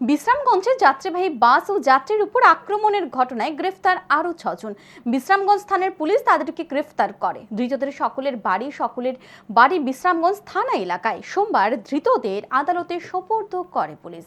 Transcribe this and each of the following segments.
বিশ্রামগঞ্জে যাত্রীবাহী বাস ও যাত্রীর উপর আক্রমণের ঘটনায় গ্রেফতার আরও ছজন। বিশ্রামগঞ্জ থানার পুলিশ তাদেরকে গ্রেফতার করে। ধৃতদের সকলের বাড়ি সকলের বাড়ি বিশ্রামগঞ্জ থানা এলাকায়। সোমবার ধৃতদের আদালতে সোপর্দ করে পুলিশ।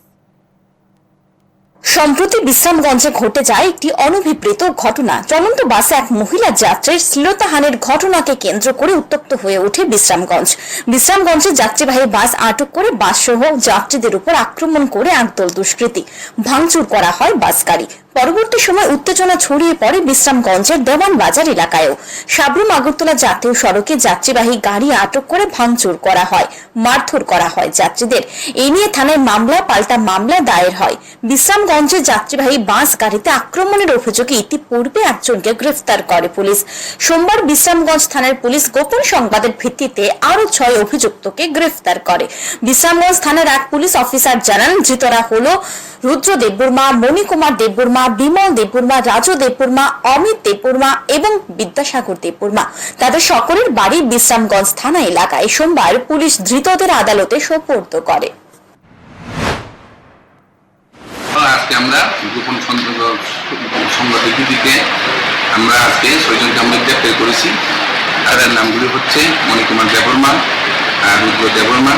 সম্প্রতি বিশ্রামগঞ্জে ঘটে যায় একটি অনভিপ্রেত ঘটনা। চলন্ত বাসে এক মহিলা যাত্রীর শ্লীলতাহানির ঘটনাকে কেন্দ্র করে উত্তপ্ত হয়ে ওঠে বিশ্রামগঞ্জ। বিশ্রামগঞ্জে যাত্রীবাহী বাস আটক করে বাস সহ যাত্রীদের উপর আক্রমণ করে একদল দুষ্কৃতী। ভাঙচুর করা হয় বাস গাড়ি পরবর্তী সময় উত্তেজনা ছড়িয়ে পড়ে বিশ্রামগঞ্জের দেওয়ান বাজার এলাকায়ও। সাবরুম আগরতলা জাতীয় সড়কে যাত্রীবাহী গাড়ি আটক করে ভাঙচুর করা হয়, মারধর করা হয় যাত্রীদের। এই নিয়ে থানায় মামলা, পাল্টা মামলা দায়ের হয়। বিশ্রামগঞ্জে যাত্রীবাহী বাস গাড়িতে আক্রমণের অভিযোগে ইতিপূর্বে একজনকে গ্রেফতার করে পুলিশ। সোমবার বিশ্রামগঞ্জ থানার পুলিশ গোপন সংবাদের ভিত্তিতে আরও ছয় অভিযুক্তকে গ্রেফতার করে। বিশ্রামগঞ্জ থানার এক পুলিশ অফিসার জানান, ধৃতরা হল রুদ্র দেববর্মা, মণিকুমার দেববর্মা, বিমল দেববর্মা, রাজু দেববর্মা, অমিত দেববর্মা এবং বিদ্যাসাগর দেববর্মা। তাদের সকলের বাড়ি বিশ্রামগঞ্জ থানা এলাকায়। সোমবার পুলিশ ধৃতদের আদালতে সোপর্দ করে। আজকে আমরা গোপন সংবাদ সংবাদের ভিত্তিতে আমরা আজকে ছয়জনকে আমরা গ্রেপ্তার করেছি। তাদের নামগুলি হচ্ছে মণিকুমার দেববর্মা আর রুদ্র দেববর্মা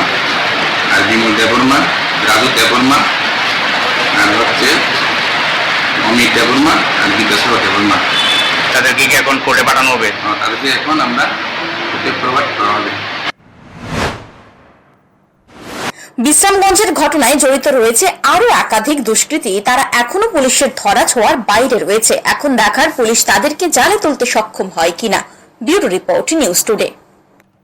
আর বিমল দেববর্মা রাজু দেববর্মা আর হচ্ছে অমিত দেববর্মা আর বিদ্যাসাগর দেববর্মা। তাদেরকে কি এখন কোর্টে পাঠানো হবে? আহ, তাদেরকে এখন আমরা প্রভাব করা হবে। বিশ্রামগঞ্জের ঘটনায় জড়িত রয়েছে আরও একাধিক দুষ্কৃতী। তারা এখনও পুলিশের ধরা ছোঁয়ার বাইরে রয়েছে। এখন দেখার পুলিশ তাদেরকে জালে তুলতে সক্ষম হয় কিনা। Bureau report, news today.